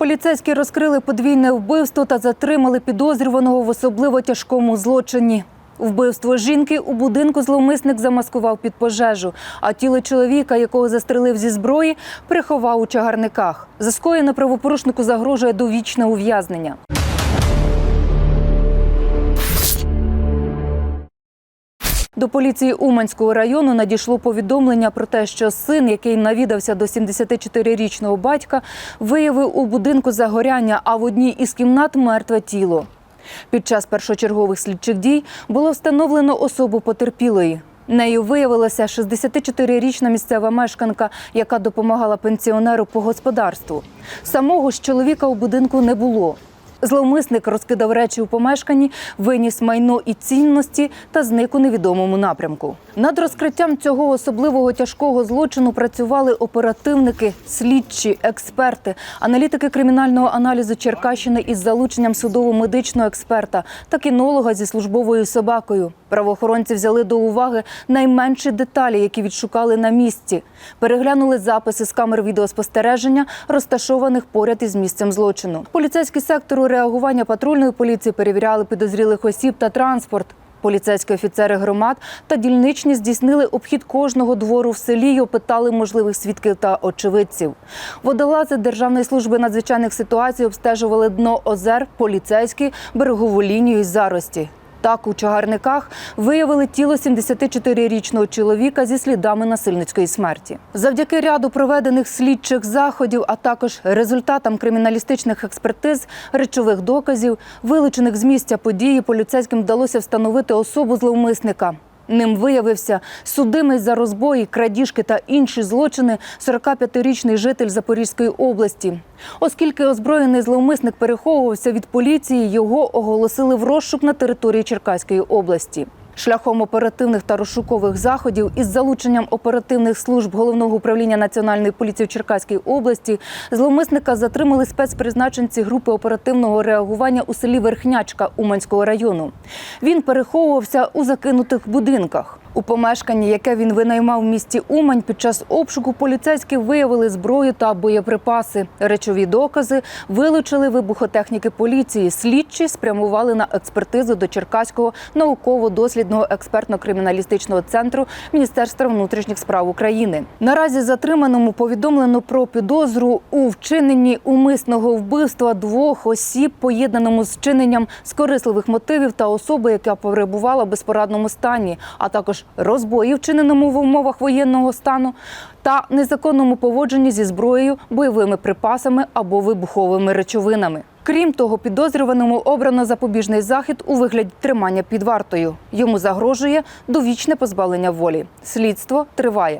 Поліцейські розкрили подвійне вбивство та затримали підозрюваного в особливо тяжкому злочині. Вбивство жінки у будинку зловмисник замаскував під пожежу, а тіло чоловіка, якого застрелив зі зброї, приховав у чагарниках. За скоєне правопорушнику загрожує довічне ув'язнення. До поліції Уманського району надійшло повідомлення про те, що син, який навідався до 74-річного батька, виявив у будинку загоряння, а в одній із кімнат мертве тіло. Під час першочергових слідчих дій було встановлено особу потерпілої. Нею виявилася 64-річна місцева мешканка, яка допомагала пенсіонеру по господарству. Самого ж чоловіка у будинку не було. Зловмисник розкидав речі у помешканні, виніс майно і цінності та зник у невідомому напрямку. Над розкриттям цього особливого тяжкого злочину працювали оперативники, слідчі, експерти, аналітики кримінального аналізу Черкащини із залученням судово-медичного експерта та кінолога зі службовою собакою. Правоохоронці взяли до уваги найменші деталі, які відшукали на місці. Переглянули записи з камер відеоспостереження, розташованих поряд із місцем злочину. Поліцейські сектору реагування патрульної поліції перевіряли підозрілих осіб та транспорт. Поліцейські офіцери громад та дільничні здійснили обхід кожного двору в селі й опитали можливих свідків та очевидців. Водолази Державної служби надзвичайних ситуацій обстежували дно озер, поліцейські, берегову лінію й зарості. Так, у чагарниках виявили тіло 74-річного чоловіка зі слідами насильницької смерті. Завдяки ряду проведених слідчих заходів, а також результатам криміналістичних експертиз, речових доказів, вилучених з місця події, поліцейським вдалося встановити особу зловмисника. Ним виявився судимий за розбої, крадіжки та інші злочини 45-річний житель Запорізької області. Оскільки озброєний зловмисник переховувався від поліції, його оголосили в розшук на території Черкаської області. Шляхом оперативних та розшукових заходів із залученням оперативних служб головного управління національної поліції в Черкаській області зловмисника затримали спецпризначенці групи оперативного реагування у селі Верхнячка Уманського району. Він переховувався у закинутих будинках. У помешканні, яке він винаймав в місті Умань, під час обшуку поліцейські виявили зброю та боєприпаси. Речові докази вилучили вибухотехніки поліції. Слідчі спрямували на експертизу до Черкаського науково-дослідного експертно-криміналістичного центру Міністерства внутрішніх справ України. Наразі затриманому повідомлено про підозру у вчиненні умисного вбивства двох осіб, поєднаному з вчиненням з корисливих мотивів та особи, яка перебувала в безпорадному стані, а також розбої, вчиненому в умовах воєнного стану, та незаконному поводженні зі зброєю, бойовими припасами або вибуховими речовинами. Крім того, підозрюваному обрано запобіжний захід у вигляді тримання під вартою. Йому загрожує довічне позбавлення волі. Слідство триває.